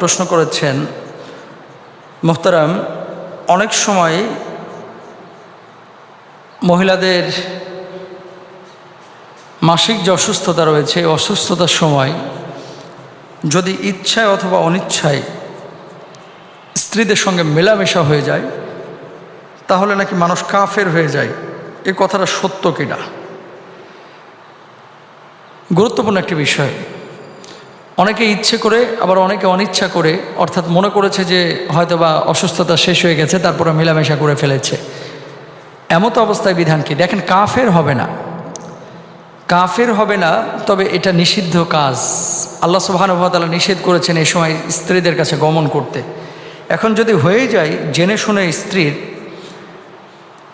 প্রশ্ন করেছেন, মোহতারাম, অনেক সময় মহিলাদের মাসিক যে অসুস্থতা রয়েছে অসুস্থতার সময় যদি ইচ্ছায় অথবা অনিচ্ছায় স্ত্রীদের সঙ্গে মেলামেশা হয়ে যায়, তাহলে নাকি মানুষ কাফের হয়ে যায়? এ কথাটা সত্য কিনা? গুরুত্বপূর্ণ একটি বিষয়। অনেকে ইচ্ছে করে, আবার অনেকে অনিচ্ছা করে, অর্থাৎ মনে করেছে যে হয়তো বা অসুস্থতা শেষ হয়ে গেছে, তারপরে মেলামেশা করে ফেলেছে। এমত অবস্থায় বিধান কি? দেখেন, কাফের হবে না। কাফের হবে না, তবে এটা নিষিদ্ধ কাজ। আল্লাহ সুবাহানুভাতালা নিষেধ করেছেন এই সময় স্ত্রীদের কাছে গমন করতে। এখন যদি হয়ে যায়, জেনে শুনে স্ত্রীর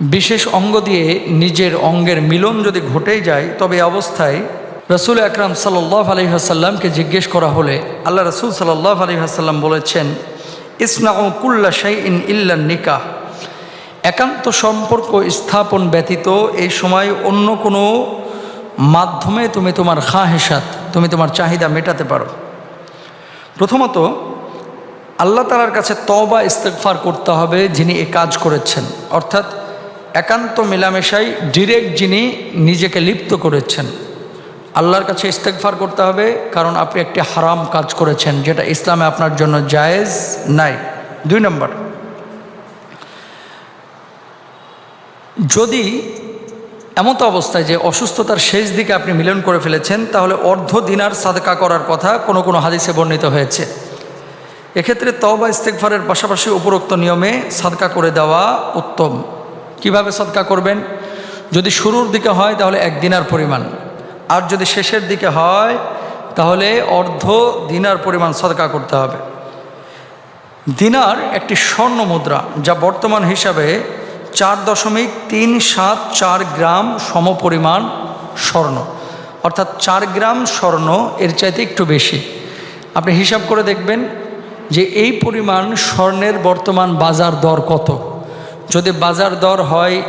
বিশেষ অঙ্গ দিয়ে নিজের অঙ্গের মিলন যদি ঘটে যায়, তবে অবস্থায় রসুল আকরাম সাল্লাহ আলহিহাসাল্লামকে জিজ্ঞেস করা হলে, আল্লাহ রসুল সাল্লাহ আলী হাসাল্লাম বলেছেন ইসনা কুল্লা শাই ইন ইল্লা নিকাহ। একান্ত সম্পর্ক স্থাপন ব্যতীত এই সময় অন্য কোনো মাধ্যমে তুমি তোমার খাহেসাত তুমি তোমার চাহিদা মেটাতে পারো। প্রথমত, আল্লাহ তালার কাছে তবা ইস্তেকফার করতে হবে যিনি এ কাজ করেছেন। অর্থাৎ, একান্ত মেলামেশাই, ডিরেক্ট যিনি নিজেকে লিপ্ত করেছেন। আল্লাহর কাছে ইস্তেকফার করতে হবে, কারণ আপনি একটি হারাম কাজ করেছেন, যেটা ইসলামে আপনার জন্য জায়েজ নাই। দুই নম্বর, যদি এমত অবস্থায় যে অসুস্থতার শেষ দিকে আপনি মিলন করে ফেলেছেন, তাহলে অর্ধ দিনার সাদকা করার কথা কোনো কোনো হাদিসে বর্ণিত হয়েছে। এক্ষেত্রে তবা ইস্তেকফারের পাশাপাশি উপরোক্ত নিয়মে সাদকা করে দেওয়া উত্তম। কীভাবে সদকা করবেন? যদি শুরুর দিকে হয়, তাহলে এক দিনার পরিমাণ। আর যদি শেষের দিকে হয়, তাহলে অর্ধ দিনার পরিমাণ সদকা করতে হবে। দিনার একটি স্বর্ণ মুদ্রা, যা বর্তমান হিসাবে চার দশমিক তিন সাত চার গ্রাম সমপরিমাণ স্বর্ণ। অর্থাৎ চার গ্রাম স্বর্ণ এর চাইতে একটু বেশি। আপনি হিসাব করে দেখবেন যে এই পরিমাণ স্বর্ণের বর্তমান বাজার দর কত। যদি বাজার দর হয়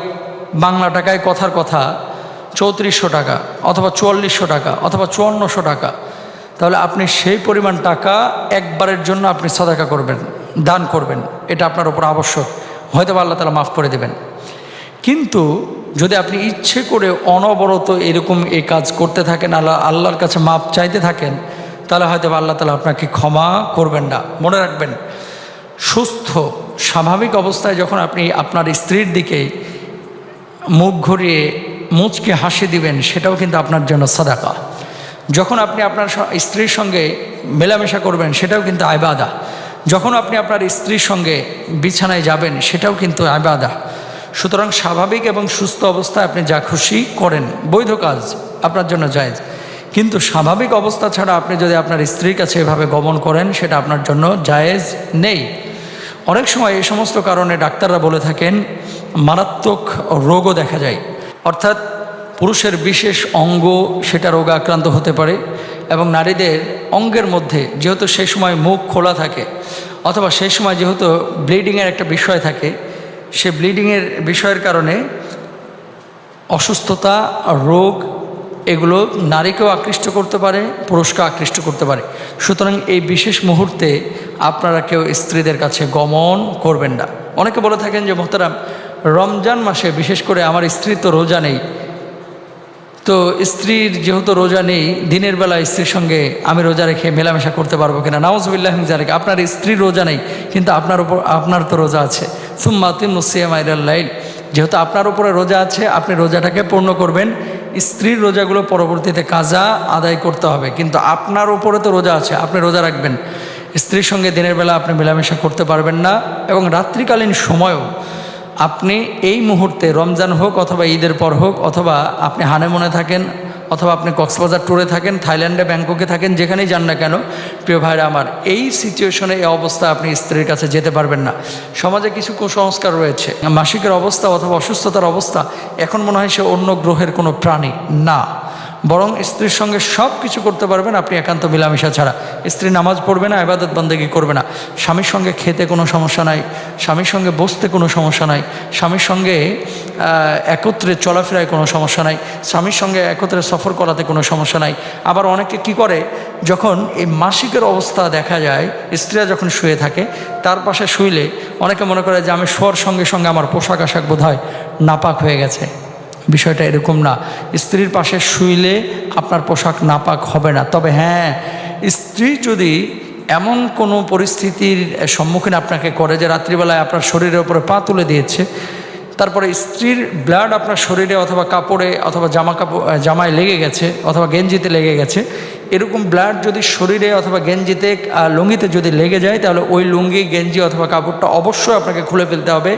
বাংলা টাকায় কথার কথা চৌত্রিশশো টাকা অথবা চুয়াল্লিশশো টাকা অথবা চুয়ান্নশো টাকা। তাহলে আপনি সেই পরিমাণ টাকা একবারের জন্য আপনি সদাকা করবেন, দান করবেন। এটা আপনার উপর আবশ্যক। হয়তো আল্লাহ তালা মাফ করে দেবেন। কিন্তু যদি আপনি ইচ্ছে করে অনবরত এরকম এই কাজ করতে থাকেন, আল্লাহ আল্লাহর কাছে মাপ চাইতে থাকেন, তাহলে হয়তো আল্লাহ তালা আপনাকে ক্ষমা করবেন না। মনে রাখবেন, সুস্থ, স্বাভাবিক অবস্থায় যখন আপনি আপনার স্ত্রীর দিকে মুখ ঘুরিয়ে মুচকে হাসি দিবেন, সেটাও কিন্তু আপনার জন্য সাদাকা। যখন আপনি আপনার স্ত্রীর সঙ্গে মেলামেশা করবেন, সেটাও কিন্তু আয়বাদা যখন আপনি আপনার স্ত্রীর সঙ্গে বিছানায় যাবেন, সেটাও কিন্তু আয়বাদা সুতরাং স্বাভাবিক এবং সুস্থ অবস্থায় আপনি যা খুশি করেন, বৈধ কাজ আপনার জন্য জায়েজ। কিন্তু স্বাভাবিক অবস্থা ছাড়া আপনি যদি আপনার স্ত্রীর কাছে এভাবে গমন করেন, সেটা আপনার জন্য জায়েজ নেই। অনেক সময় এই সমস্ত কারণে ডাক্তাররা বলে থাকেন, মারাত্মক রোগও দেখা যায়। অর্থাৎ পুরুষের বিশেষ অঙ্গ সেটা রোগে আক্রান্ত হতে পারে এবং নারীদের অঙ্গের মধ্যে যেহেতু সেই সময় মুখ খোলা থাকে অথবা সেই সময় যেহেতু ব্লিডিংয়ের একটা বিষয় থাকে, সে ব্লিডিংয়ের বিষয়ের কারণে অসুস্থতা, রোগ এগুলো নারীকেও আকৃষ্ট করতে পারে পুরুষকে আকৃষ্ট করতে পারে। সুতরাং এই বিশেষ মুহূর্তে আপনারা কেউ স্ত্রীদের কাছে গমন করবেন না। অনেকে বলে থাকেন যে, মোহতারাম রমজান মাসে, বিশেষ করে আমার স্ত্রীর তো রোজা নেই। তো স্ত্রীর যেহেতু রোজা নেই, দিনের বেলা স্ত্রীর সঙ্গে আমি রোজা রেখে মেলামেশা করতে পারব কিনা? নওয়াজবিল্লাহ জালিক আপনার স্ত্রীর রোজা নেই, কিন্তু আপনার উপর, আপনার তো রোজা আছে। সুম্মাতিম নুসিয়াম আইরাল্লাইল যেহেতু আপনার উপরে রোজা আছে, আপনি রোজাটাকে পূর্ণ করবেন। স্ত্রীর রোজাগুলো পরবর্তীতে কাজা আদায় করতে হবে, কিন্তু আপনার উপরে তো রোজা আছে, আপনি রোজা রাখবেন। স্ত্রীর সঙ্গে দিনের বেলা আপনি মেলামেশা করতে পারবেন না, এবং রাত্রিকালীন সময়ও আপনি এই মুহূর্তে রমজান হোক অথবা ঈদের পর হোক, অথবা আপনি হানেমনে থাকেন, অথবা আপনি কক্সবাজার ট্যুরে থাকেন, থাইল্যান্ডে, ব্যাংককে থাকেন, যেখানেই যান না কেন, প্রিয় ভাইরা আমার, এই সিচুয়েশনে এই অবস্থা আপনি স্ত্রীর কাছে যেতে পারবেন না। সমাজে কিছু কুসংস্কার রয়েছে। মাসিকের অবস্থা অথবা অসুস্থতার অবস্থা এখন মনে হয় সে অন্য গ্রহের কোনো প্রাণী না। বরং স্ত্রীর সঙ্গে সব কিছু করতে পারবেন আপনি একান্ত মিলামিশা ছাড়া। স্ত্রী নামাজ পড়বে না আবাদত বন্দেগী করবে না। স্বামীর সঙ্গে খেতে কোনো সমস্যা নাই, স্বামীর সঙ্গে বসতে কোনো সমস্যা নাই, স্বামীর সঙ্গে একত্রে চলাফেরায় কোনো সমস্যা নাই, স্বামীর সঙ্গে একত্রে সফর করাতে কোনো সমস্যা নাই। আবার অনেকে কি করে, যখন এই মাসিকের অবস্থা দেখা যায়, স্ত্রীরা যখন শুয়ে থাকে, তার পাশে শুইলে অনেকে মনে করে যে আমি শোয়ার সঙ্গে সঙ্গে আমার পোশাক আশাক বোধ হয় নাপাক হয়ে গেছে। বিষয়টা এরকম না। স্ত্রীর পাশে শুইলে আপনার পোশাক নাপাক হবে না। তবে হ্যাঁ স্ত্রী যদি এমন কোনো পরিস্থিতির সম্মুখীন আপনাকে করে যে রাত্রিবেলায় আপনার শরীরের উপরে পা তুলে দিয়েছে তারপরে স্ত্রীর ব্লাড আপনার শরীরে অথবা কাপড়ে অথবা জামা কাপড় জামায় লেগে গেছে অথবা গেঞ্জিতে লেগে গেছে, এরকম ব্লাড যদি শরীরে অথবা গেঞ্জিতে লুঙ্গিতে যদি লেগে যায়, তাহলে ওই লুঙ্গি, গেঞ্জি অথবা কাপড়টা অবশ্যই আপনাকে খুলে ফেলতে হবে।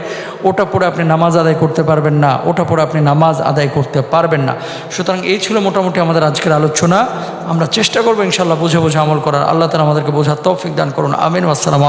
ওটা পরে আপনি নামাজ আদায় করতে পারবেন না, ওটা পরে আপনি নামাজ আদায় করতে পারবেন না। সুতরাং এই ছিল মোটামুটি আমাদের আজকের আলোচনা। আমরা চেষ্টা করব ইনশাল্লাহ বুঝে বুঝে আমল করার। আল্লাহ তালা আমাদেরকে বোঝার তৌফিক দান করুন। আমিন। আসসালাম